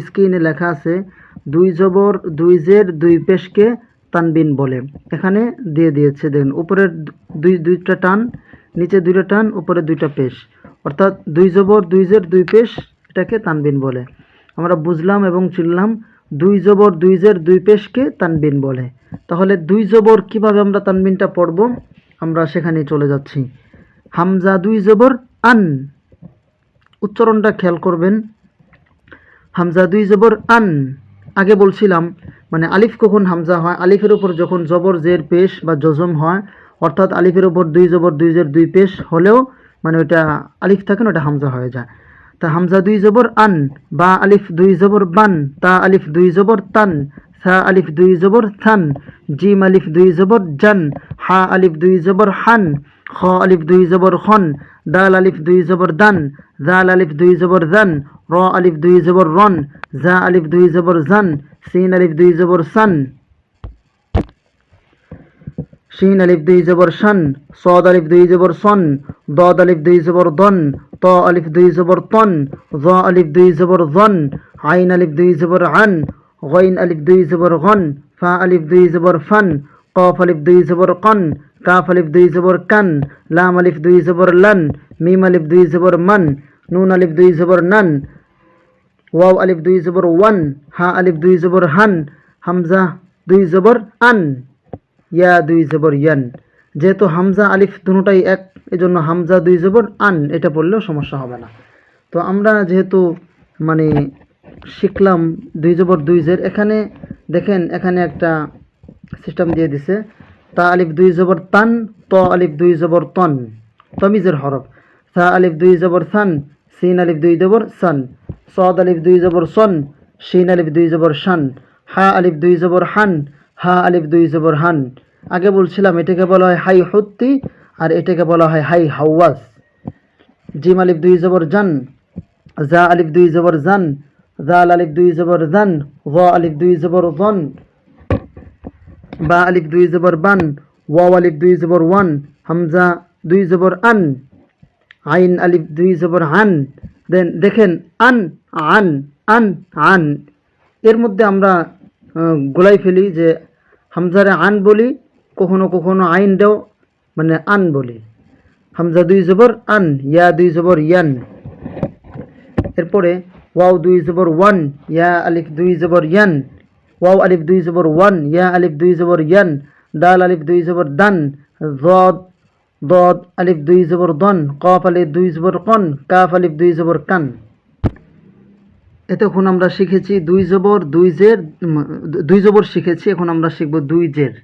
স্ক্রিনে লেখা আছে, দুই জবর, দুই জের, দুই পেশকে তানবিন বলে। এখানে দিয়ে দিয়েছে, দেখুন, উপরের দুই, দুইটা টান, নিচে দুইটা টান, উপরে দুইটা পেশ। অর্থাৎ দুই জবর, দুই জের, দুই পেশ এটাকে তানবিন বলে। আমরা বুঝলাম এবং চিনলাম, দুই জবর, দুই জের, দুই পেশকে তানবিন বলে। তাহলে দুই জবর কীভাবে আমরা তানবিনটা পড়ব? আমরা সেখানে চলে যাচ্ছি। হামজা দুই জবর, আন। উচ্চারণটা খেয়াল করবেন। হামজা দুই জবর আন আগে বলছিলাম মানে আলিফ কখন হামজা হয় আলিফের উপর যখন জবর জের পেশ বা জজম হয় অর্থাৎ আলিফের উপর দুই জবর দুই জের দুই পেশ হলেও মানে ওটা আলিফ থাকে না ওটা হামজা হয়ে যায় তা হামজা দুই জবর আন বা আলিফ দুই জবর বান তা আলিফ দুই জবর তান সা আলিফ দুই জবর থান জিম আলিফ দুই জবর জান হা আলিফ দুই জবর হান খ আলিফ দুই জবর খন দাল আলিফ দুই জবর দান জাল আলিফ দুই জবর জান র আলিফ দুই জবর রন জা আলিফ দুই জবর জান সিন আলিফ দুই জবর সান শিন আলিফ দুই জবর শান সদ আলিফ দুই জবর সন দদ আলিফ দুই জবর দন ত আলিফ দুই জবর তন জ আলিফ দুই জবর জন আইন আলিফ দুই জবর আন গইন আলিফ দুই জবর গন ফা আলিফ দুই জবর ফান কফ আলিফ দুই জবর কন কাফ আলিফ দুই জবর কান লাম আলিফ দুই জবর লান মিম আলিফ দুই জবর মান নুন আলিফ দুই জবর নান ওয়াও আলিফ দুই জবর ওয়ান হা আলিফ দুই জবর হান হামজা দুই জবর আন ইয়া দুই জবর ইয়ান যেহেতু হামজা আলিফ দুটাই এক এজন্য হামজা দুই জবর আন এটা পড়লেও সমস্যা হবে না তো আমরা যেহেতু মানে শিখলাম দুই জবর দুই জের এখানে দেখেন এখানে একটা সিস্টেম দিয়ে দিছে তা আলিফ দুই জবর তান ত আলিফ দুই জবর তন তমিজের হরফ সা আলিফ দুই জবর সান সিন আলিফ দুই জবর সান সদ আলিফ দুই জবর সন শিন আলিফ দুই জবর শান হা আলিফ দুই জবর হান হা আলিফ দুই জবর হান আগে বলছিলাম এটাকে বলা হয় হাই হত্তি আর এটাকে বলা হয় হাই হাওয়াস জিম আলিফ দুই জবর জান জা আলিফ দুই জবর জান জাল আলিফ দুই জবর জান জ আলিফ দুই জবর জন বা আলিফ দুই জবর বান ওয়াও আলিফ দুই জবর ওয়ান হামজা দুই জবর আন আইন আলিফ দুই জবর আন দেন দেখেন আন আন আন আন। এর মধ্যে আমরা গোলাই ফেলি যে হামজারে আন বলি, কখনো কখনো আইন দেও মানে আন বলি। হামজা দুই জবর আন, ইয়া দুই জবর ইয়ান। এরপরে ওয়াও দুই জবর ওয়ান, ইয়া আলিফ দুই জবর ইয়ান। ওয়াও আলিফ দুই জবর ওয়ান, ইয়া আলিফ দুই জবর ইয়ান। দাল আলিফ দুই জবর দান। জদ দদ আলিফ দুই জবর দন কফ আলিফ দুই জবর কন কাফ আলিফ দুই জবর কান এতক্ষণ আমরা শিখেছি দুই জবর দুই জের দুই জবর শিখেছি এখন আমরা শিখব দুই জের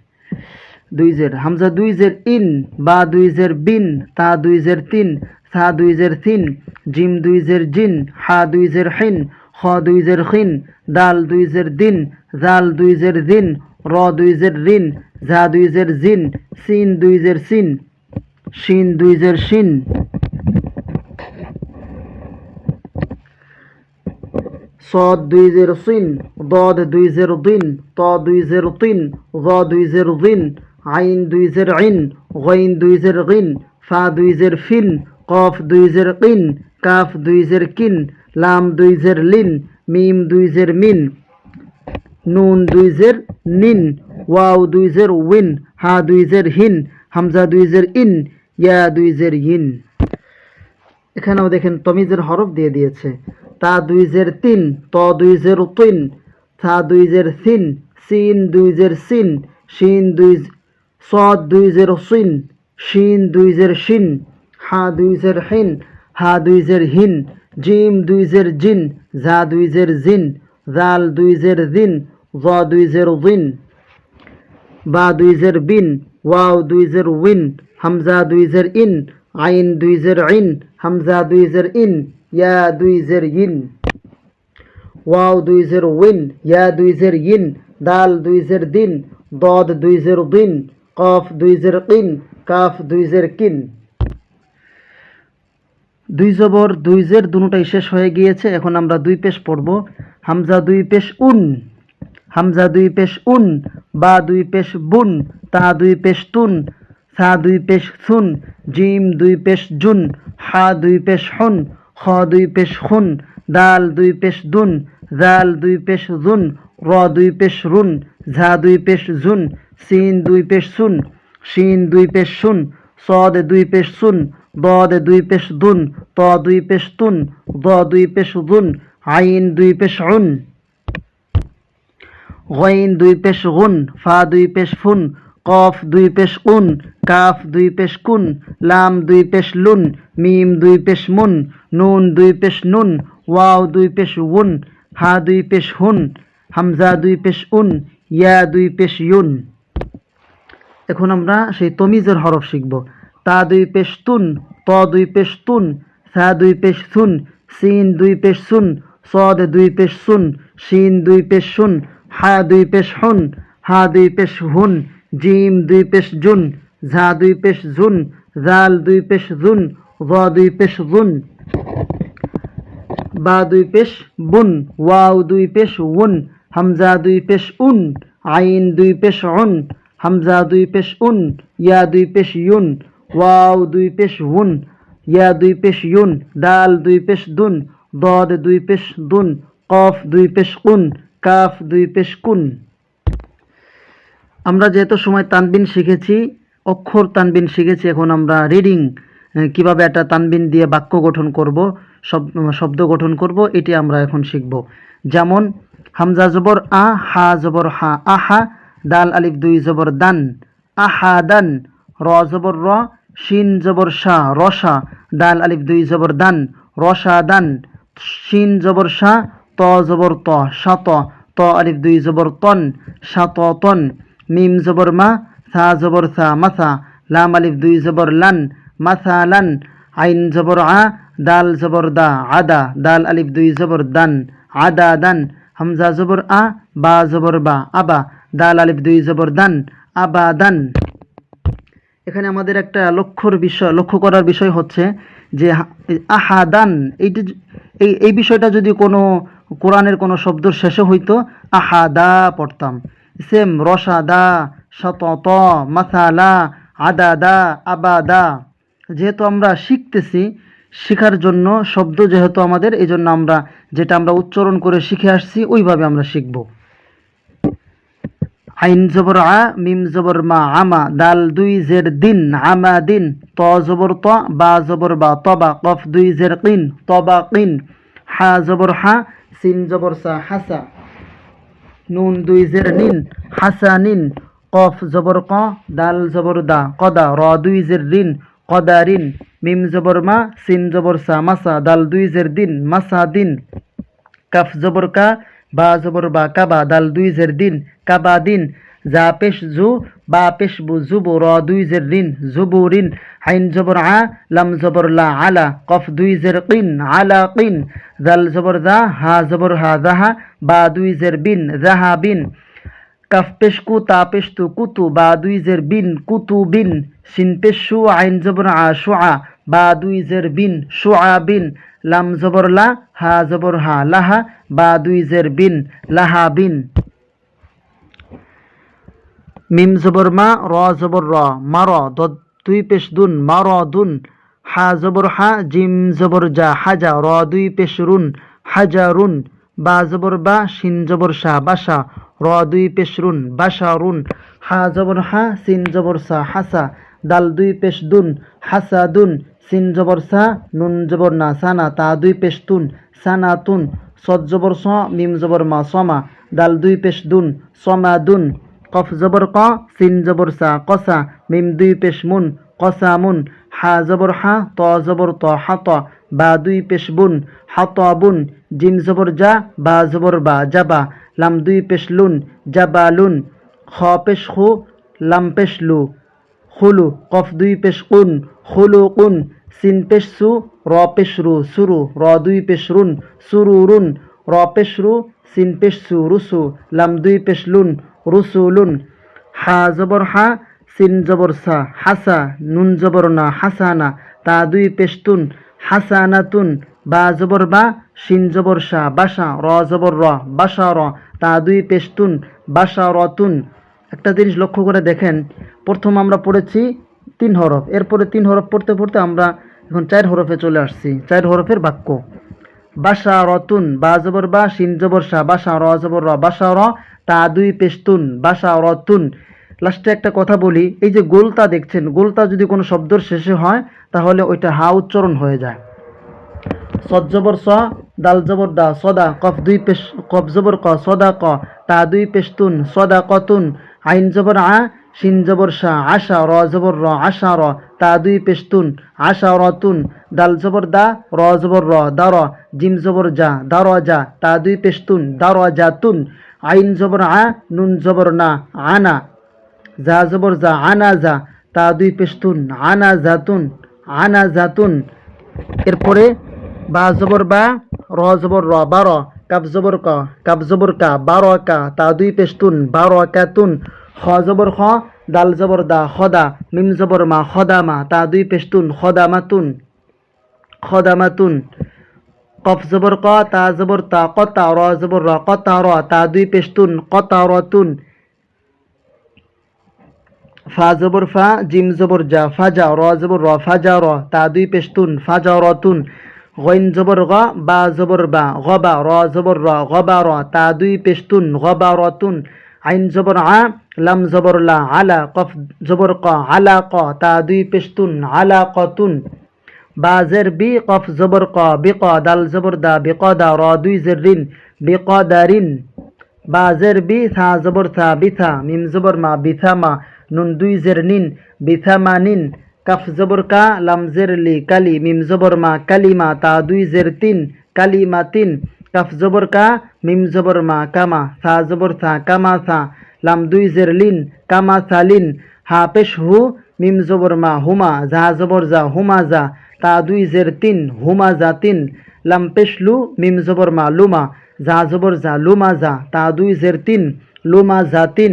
দুই জের হামজা দুই জের ইন বা দুই জের বিন তা দুই জের তিন সা দুই জের তিন জিম দুই জের জিন হা দুই জের হিন খ দুই জের খিন দাল দুই জের দিন জাল দুই জের দিন র দুই জের রিন ঝা দুই জের জিন সিন দুই জের সিন শিন দুই জের শিন صاد দুই জের সিন ضاد দুই জের দিন ত দুই জের তিন গ দুই জের দিন আইন দুই জের আইন গইন দুই জের গিন ফা দুই জের ফিন কফ দুই জের কিন কাফ দুই জের কিন লাম দুই জের লিন মিম দুই জের মিন নুন দুই জের নিন ওয়াও দুই জের উইন হা দুই জের হিন হামজা দুই জের ইন ইয়া দুই জের ইন এখানেও দেখেন তমিজের হরফ দিয়ে দিয়েছে তা দুই জের তিন ত দুই জের তিন থা দুই জের সিন সিন দুই জের সিন শিন দুই সদ দুই জের সিন শিন দুই জের শিন হা দুই জের হিন হা দুই জের হিন জিম দুই জের জিন জা দুই জের জিন জাল দুই জের দিন জ দুই জের দিন বা দুই জের বিন ওয়াও দুই জের উইন হামজা দুই জের ইন আইন দুই জের আইন হামজা দুই জের ইন ইয়া দুই জের ইন ওয়াও দুই জের উইন ইয়া দুই জের ইন দাল দুই জের দিন দদ দুই জের দিন কফ দুই জের কিন কাফ দুই জের কিন দুই জবর দুই জের দুটাই শেষ হয়ে গিয়েছে এখন আমরা দুই পেশ পড়ব হামজা দুই পেশ উন হামজা দুই পেশ উন বা দুই পেশ বুন তা দুই পেশ তুন সা দুই পেশ সুন জিম দুই পেশ জুন হা দুই পেশ হুন খ দুই পেশ খুন দাল দুই পেশ দুন জাল দুই পেশ জুন র দুই পেশ রুন ঝা দুই পেশ জুন সিন দুই পেশ সুন শিন দুই পেশ শুন সদ দুই পেশ সুন দদ দুই পেশ দুন ত দুই পেশ তুন দ দুই পেশ দুন আইন দুই পেশ উন গইন দুই পেশ গুন ফা দুই পেশ ফুন কফ দুই পেশ উন কাফ দুই পেশ কুন লাম দুই পেশ লুন মিম দুই পেশ মুন নুন দুই পেশ নুন ওয়াও দুই পেশ উন হা দুই পেশ হুন হামজা দুই পেশ উন ইয়া দুই পেশ ইউন এখন আমরা সেই তমিজের হরফ শিখব তা দুই পেশ তুন ত দুই পেশ তুন সা দুই পেশ সুন সিন দুই পেশ সুন সদ দুই পেশ সুন শিন দুই পেশ সুন হা দুই পেশ হুন হা দুই পেশ হুন জিম দুই পেশ জুন ঝা দুই পেশ জুন জাল দুই পেশ জুন জ দুই পেশ জুন বা দুই পেশ বুন ওয়াও দুই পেশ উন হামজা দুই পেশ উন আইন দুই পেশ উন হামজা দুই পেশ উন ইয়া দুই পেশ ইউন ওয়াও দুই পেশ উন ইয়া দুই পেশ ইউন দাল দুই পেশ দুন দদ দুই পেশ দুন কফ দুই পেশ কুন কাফ দুই পেশ কুন আমরা যেহেতু সময় তানবিন শিখেছি, অক্ষর তানবিন শিখেছি, এখন আমরা রিডিং কীভাবে একটা তানবিন দিয়ে বাক্য গঠন করব, শব, শব্দ গঠন করব, এটি আমরা এখন শিখব। যেমন, হামজা জবর আ, হা জবর হা, আহা, দাল আলিফ দুই জবর দান, আহা দান, র জবর র, শিন জবর শাহ রসা দাল আলিফ দুই জবর দান রসা দান, শিন জবর শাহ ত জবর ত শত ত আলিফ দুই জবর তন শত তন মিম জবর মা, সা জবর সা মাসা, লাম আলিফ দুই জবর লান, মাসা লান, আইন জবর আ, দাল জবর দা, আদা, দাল আলিফ দুই জবর দান, আদা দান, হামজা জবর আ, বা জবর বা, আবা, দাল আলিফ দুই জবর দান, আবা দান। এখানে আমাদের একটা লক্ষ্যর বিষয়, লক্ষ্য করার বিষয় হচ্ছে যে হা- আহাদান, এইটি এই এই বিষয়টা যদি কোনো কোরআনের কোনো শব্দর শেষে হইতো, আহাদা পড়তাম। সেম রসাদা শতত, মাসালা, আদাদা, আবাদা। যেহেতু আমরা শিখতেছি, শেখার জন্য শব্দ যেহেতু আমাদের এই জন্য আমরা যেটা আমরা উচ্চারণ করে শিখে আসছি, ওইভাবে আমরা শিখব। আইন জবর আ, মিম জবর মা, আমা, দাল দুই জের দিন, আমা দিন, ত জবর ত, বা জবর বা, তবা, কফ দুই জের কিন, তবা কিন। হা জবর হা, সিন জবর সা হাসা নুন দুই জের নিন, হাসা নিন, কফ জবর ক, দাল জবর দা, কদা, র দুই জের রিন কদা রিন, মিম জবর মা, সিন জবর সা, মাসা, দাল দুই জের দিন, মাসা দিন। কাফ জবর কা, বা জবর বা কাবা, দাল দুই জের দিন, কাবা দিন। যা পেশ জু, বা পেশ বু জুবু, র দুই জের রিন জুবু রিন আইন জবর আ, লাম জবর লা আলা, কফ দুই জের কিন, আলা কিন, জাল জবর দা হা জবর হা জাহা বা দুই জের বিন জাহা বিন। কাফ পেশ কু, তা পেশ তু কুতু, বা দুই জের বিন, কুতু বিন। সিন পেশ সু, আইন জবর আ শু আ, বা দুই জের বিন শু আ বিন। লাম জবর লা, হা জবর হা লাহা, বা দুই জের বিন, লাহা বিন। মিম জবর মা, র জবর র মার দদ দুই পেশ দুন মার দুন, হা জবর হা, জিম জবর যা হাজা র দুই পেশ রুন হাজা রুন, বা জবর বা, শিন জবর শাহ বাসা র দুই পেশ রুন বাসা রুন, হা জবর হা, সিন জবর সা হাসা দাল দুই পেশ দুন হাসা দুন, সিন জবর সা, নুন জবর না সানা তা দুই পেশ তুন সানা তুন, সদ জবর স, মিম জবর মা সমা দাল দুই পেশ দুন সমা দুন কফ জবর ক, সিন জবর সা, কসা, মিম দুই পেশ মুন, কসা মুন, হা জবর হা, ত জবর ত হাত বা দুই পেশ বুন হাত বুন জিম জবর যা, বা জবর বা জাবা লাম দুই পেশ লুন জাবা লুন, খ পেশ খু লাম পেশ লু খুলু কফ দুই পেশ কুন খুলু কুন সিন পেশ সু, র পেশ রু, সুরু, র দুই পেশ রুন, সুরু রুন, র পেশ রু, সিন পেশ সু রুসু লাম দুই পেশ লুন রুসুলুন, হা জবর হা, সিন জবর সা, হাসা, নুন জবর না হাসানা তা দুই পেশতুন হাসানাতুন বা জবর বা, শিন জবর শাহ বাসা র জবর র বাসা র, তা দুই পেস্তুন বাসা রতুন একটা জিনিস লক্ষ্য করে দেখেন, প্রথম আমরা পড়েছি তিন হরফ, এরপরে তিন হরফ পড়তে পড়তে আমরা এখন চার হরফে চলে আসছি, চার হরফের বাক্য। বাসারতুন বা জবর বা শিন জবর সা বাসা র জবর র বাসা র তা দুই পেস্তুন বাসা রতুন লাস্টে একটা কথা বলি, এই যে গোলতা দেখছেন, গোলতা যদি কোনো শব্দর শেষে হয়, তাহলে ওইটা হা উচ্চারণ হয়ে যায়। সদ জবর স, দাল জবর দা, সদা, কফ দুই পেশ, কফ জবর ক, সদা ক, তা দুই পেস্তুন সদা কতুন। আইন জবর আ শিন জবর শাহ আশা র জবর র আশা র তা দুই পেস্তুন আশা রতুন দাল জবর দা, র জবর র, দার, জিম জবর যা দার যা তা দুই পেস্তুন দার জাতুন আইন জবর আ, নুন জবর না, আনা যা জবর যা আনা যা তা দুই পেস্তুন আনা জাতুন আনা জাতুন এরপরে বা জবর বা, র জবর র, বার কাব জবর ক কাব জবর কা, বার কা, তা দুই পেস্তুন বার কাতুন খ জবর খ, দাল জবর দা, খদা, মিম জবর মা, খদা মা, তা দুই পেস্তুন খদা মাতুন খদা মাতুন কফ জবর ক, তা জবর তা, কতা র জবর র কতা র তা দুই পেস্তুন কতা রতুন ফা জবর ফা, জিম জবর যা ফাজা র জবর র ফাজা র তা দুই পেস্তুন ফাজা রতুন গইন জবর গ, বা জবর বা গবা র জবর র গবা র তা দুই পেস্তুন গবা রতুন আইন জবর আ, লাম জবর লা, আলা কফ জবর ক, আলা ক, তা দুই পেস্তুন আলা কতুন। বা জের বি, কফ জবর ক বিক দাল জবর দা বিক দা, র দুই জেরিন বিক দারিন বা জের বি, থা জবর থা বিথা মিম জবর মা বিথা মা, নুন দুই জের নিন বিথা মা নিন। কাফ জবর কা, লাম জের লি, কালি, মিম জবর মা কালিমা তা দুই জের তিন কালিমা তিন। কাফ জবর কা, মিম জবর মা, কামা থা জবর থা কামা থা লাম দুই জের লিন, কামা সালিন হা পেশ হু, মিম জবর মা, হুমা যা জবর যা, হুমা যা, তা দুই জের তিন, হুমা যা তিন, লাম পেশ লু, মিম জবর মা, লুমা যা জবর যা, লুমা যা, তা দুই জের তিন, লুমা যা তিন,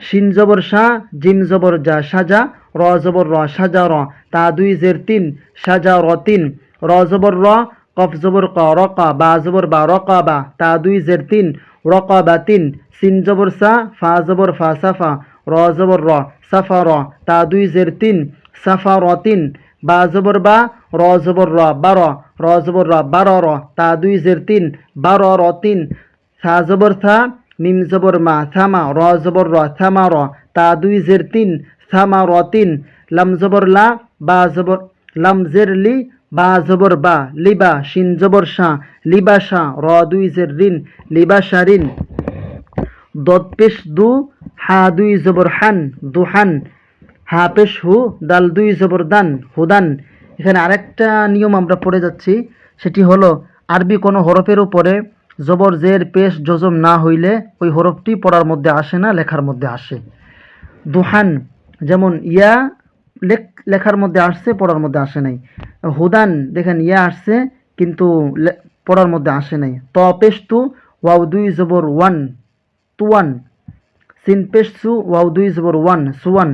শিন জবর শাহ জিম জবর যা সাজা র জবর র সাজা র, তা দুই জের তিন সাজা র তিন, র জবর র কফ জবর ক, রকা বা জবর বা, রকা বা, তা দুই জের তিন, রকা বা তিন, সিন জবর সা, ফা জবর ফা সাফা র জবর র সাফা র, তা দুই জের তিন সাফা র তিন, বা জবর বা, র জবর র বার র জবর র বার র তা দুই জের তিন বার র তিন, সা জবর থা মিম জবর মা থামা র জবর র থামা র, তা দুই জের তিন থামা র তিন, লাম জবর লা, বা জবর, লাম জের লি বা জবর বা, লিবা, শিন, জবর শাহ, লিবা শাহ, র দুই জের রিন লিবা শারিন দদ পেশ দু, হা দুই জবর হান দুহান হা পেশ হু, দাল দুই জবর দান হুদান এখানে আরেকটা নিয়ম আমরা পড়ে যাচ্ছি, সেটি হলো আরবি কোনো হরফের উপরে জবর, জের, পেশ, জজম না হইলে ওই হরফটি পড়ার মধ্যে আসে না, লেখার মধ্যে আসে। দুহান যেমন ইয়া লেখার মধ্যে আসছে, পড়ার মধ্যে আসে নাই। হুদান, দেখেন, ইয়া আসছে, কিন্তু পড়ার মধ্যে আসে নাই। ত পেশ তু ওয়াও দুই জবর ওয়ান, তুয়ান। সিন পেশ সু ওয়াও দুই জবর ওয়ান, সুয়ান।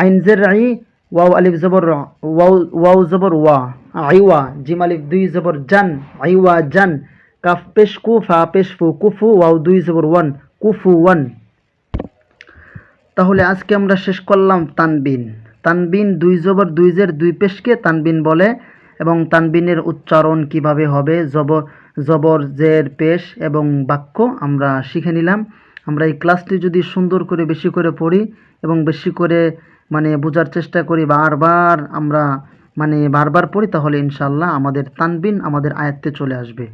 আইন জের আই, ওয়াও আলিফ জবর ওয়াও ওয়াও জবর ওয়া, আইওয়া। জিম আলিফ দুই জবর জান, আইওয়া জান। কাফ পেশ কু, ফা পেশ ফু, কুফু, ওয়াও দুই জবর ওয়ান, কুফু ওয়ান। তাহলে আজকে আমরা শেষ করলাম তানবিন। তানবিন দুই জবর দুই জের দুই পেশকে তানবিন বলে এবং তানবিনের উচ্চারণ কীভাবে হবে জবর জবর, জের, পেশ এবং বাক্য আমরা শিখে নিলাম। আমরা এই ক্লাসটি যদি সুন্দর করে বেশি করে পড়ি এবং বেশি করে মানে বোঝার চেষ্টা করি বারবার আমরা মানে বারবার পড়ি তাহলে ইনশাল্লাহ আমাদের তানবিন আমাদের আয়ত্তে চলে আসবে।